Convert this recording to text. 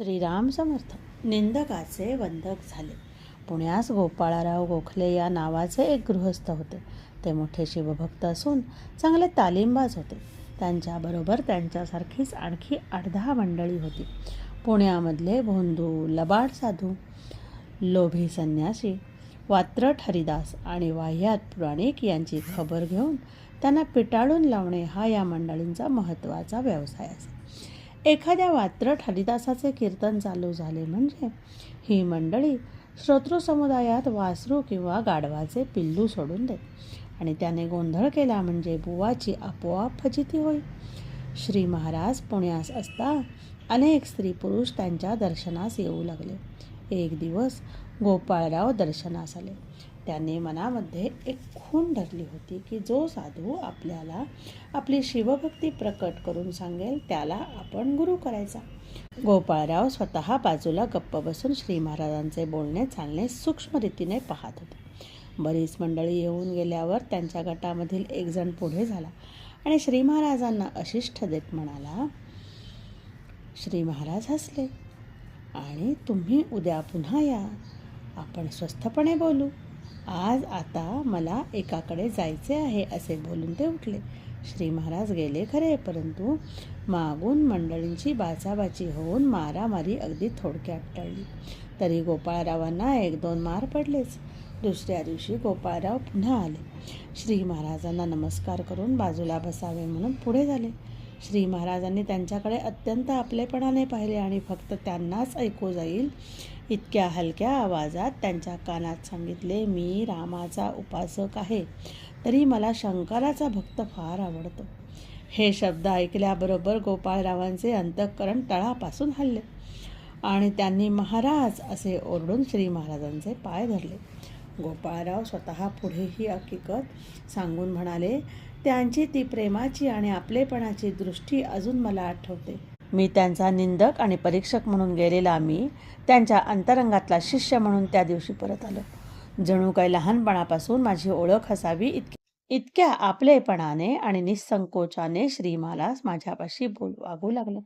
श्रीराम समर्थ. निंदकाचे वंदक झाले. पुण्यास गोपाळाराव गोखले या नावाचे एक गृहस्थ होते. ते मोठे शिवभक्त असून चांगले तालीमबाज होते. त्यांच्याबरोबर त्यांच्यासारखीच आणखी आठ दहा मंडळी होती. पुण्यामधले भोंदू लबाड साधू लोभी संन्यासी वात्रट हरिदास आणि वाह्यात पुराणिक यांची खबर घेऊन त्यांना पिटाळून लावणे हा या मंडळींचा महत्त्वाचा व्यवसाय असे. एखाद्या वात्रट हरिदासाचे कीर्तन चालू झाले म्हणजे ही मंडळी श्रोतृसमुदायात वासरू किंवा गाढवाचे पिल्लू सोडून देत. आणि त्याने गोंधळ केला म्हणजे बुवाची आपोआप फजिती होईल श्री महाराज पुण्यास असता अनेक स्त्री पुरुष त्यांच्या दर्शनास येऊ लागले. एक दिवस गोपाळराव दर्शनास आले. त्याने मनामध्ये एक खून धरली होती की जो साधू आपल्याला आपली शिवभक्ती प्रकट करून सांगेल त्याला आपण गुरु करायचा. गोपाळराव स्वतः बाजूला गप्प बसून श्री महाराजांचे बोलणे चालणे सूक्ष्मरीतीने पाहत होते. बरीच मंडळी येऊन गेल्यावर त्यांच्या गटामधील एक जण पुढे झाला आणि श्री महाराजांना अशिष्ट देत म्हणाला श्री महाराज हसले आणि तुम्ही उद्या पुन्हा या. आपण स्वस्थपणे बोलू. आज आता मला एकाकडे जायचे आहे असे बोलून ते उठले. श्री महाराज गेले खरे परंतु मागून मंडळींची बाचाबाची होऊन मारामारी अगदी थोडक्यात टळली. तरी गोपाळरावांना एक दोन मार पडलेच. दुसऱ्या दिवशी गोपाळराव पुन्हा आले. श्री महाराजांना नमस्कार करून बाजूला बसावे म्हणून पुढे झाले. श्री महाराजांनी त्यांच्याकडे अत्यंत आपलेपणाने पाहिले आणि फक्त त्यांनाच ऐकू जाईल. इतक्या हलक्या आवाजात त्यांच्या कानात सांगितले मी रामाचा उपासक आहे. तरी मला शंकराचा भक्त फार आवडतो. हे शब्द ऐकल्याबरोबर गोपाळरावांचे अंतःकरण तळापासून हल्ले आणि त्यांनी महाराज असे ओरडून श्री महाराजांचे पाय धरले. गोपाळराव स्वतः पुढे ही हकीकत सांगून म्हणाले त्यांची ती प्रेमाची आणि आपलेपणाची दृष्टी अजून मला आठवते. मी त्यांचा निंदक आणि परीक्षक म्हणून गेलेला मी त्यांच्या अंतरंगातला शिष्य म्हणून त्या दिवशी परत आलो. जणू काही लहानपणापासून माझी ओळख असावी इतकी. इतक्या आपलेपणाने आणि निसंकोचाने श्रीमालास माझ्यापाशी बोल वागू लागलं.